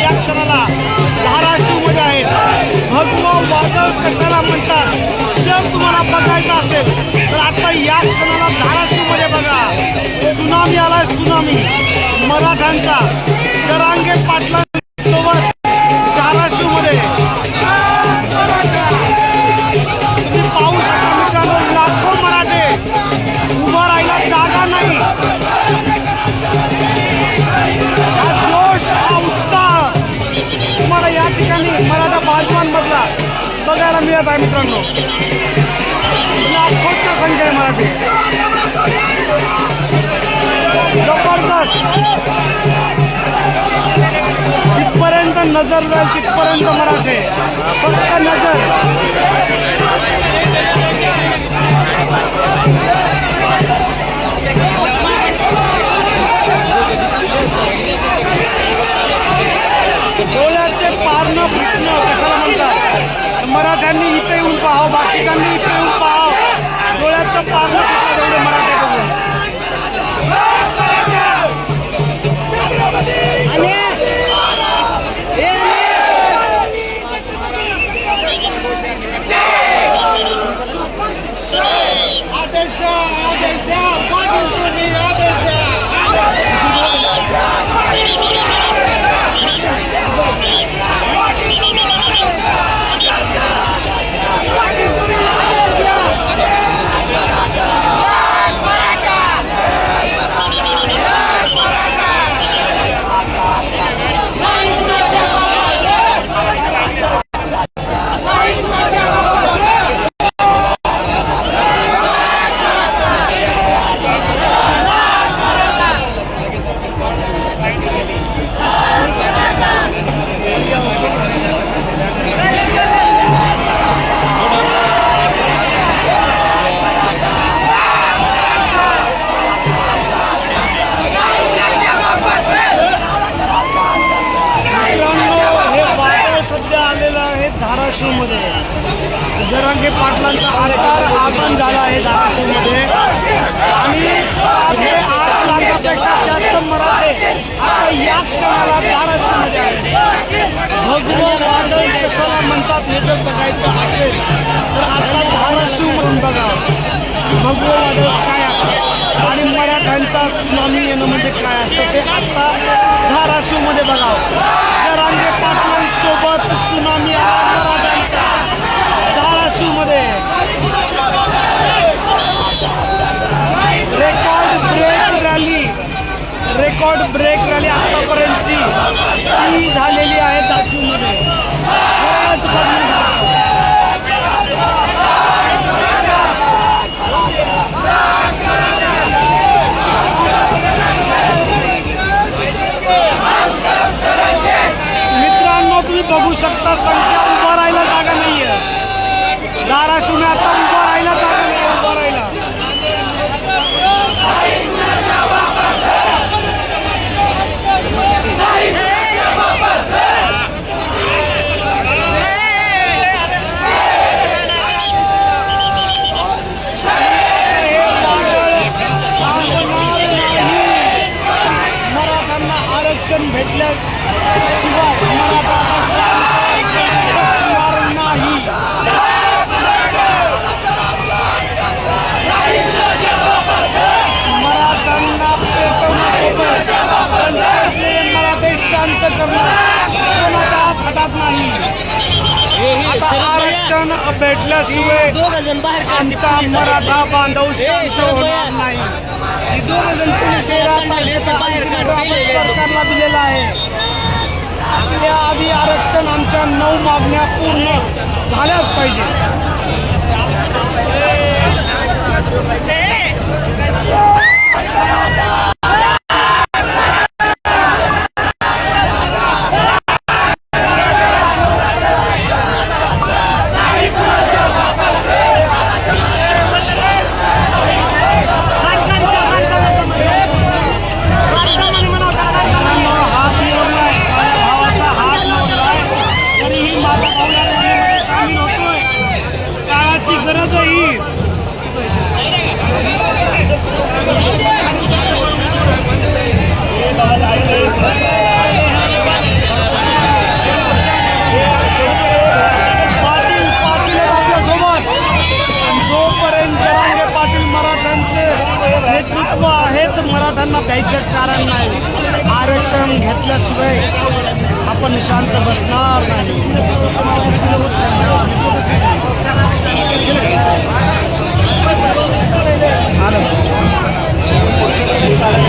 या क्षणाला. धाराशिवमध्ये आहेत भगवं वादळ कशाला म्हणतात? जर तुम्हाला बघायचं असेल तर आता या क्षणाला धाराशिवमध्ये बघा. सुनामी आलाय सुनामी. मराठ्यांचा बघायला आहे मित्रांनो. लाखोच्या आहे मराठी. जबरदस्त. जिथपर्यंत नजर जाईल तिथपर्यंत मराठी. फक्त नजर. मराठ्यांनी इथे येऊन पाहावं बाकीच्यांनी इथे येऊन पाहावं. डोळ्याचं पाहणं नुकसान झालं आहे धाराशिवमध्ये आणि हे ते आठ लाखापेक्षा जास्त मराठे आता या क्षणाला धाराशिवमध्ये आहे भगवं वादळ कशाला म्हणतात हे जर बघायचं असेल तर आता धाराशिव म्हणून बघा. भगवं वादळ काय असतं? आणि मराठ्यांचा सुनामी येणं म्हणजे काय असतं? ते आता धाराशिवमध्ये बघावं जरांगे झालेली आहे धाराशिवमध्ये खरंच आरक्षण भेटल्याशिवाय आमचा मराठा बांधव शांत होणार नाही सरकारला दिलेला आहे. त्याआधी आरक्षण आमच्या नऊ मागण्या पूर्ण झाल्याच पाहिजे. कारण नाही. आरक्षण घेतल्याशिवाय आपण शांत बसणार नाही. आलं.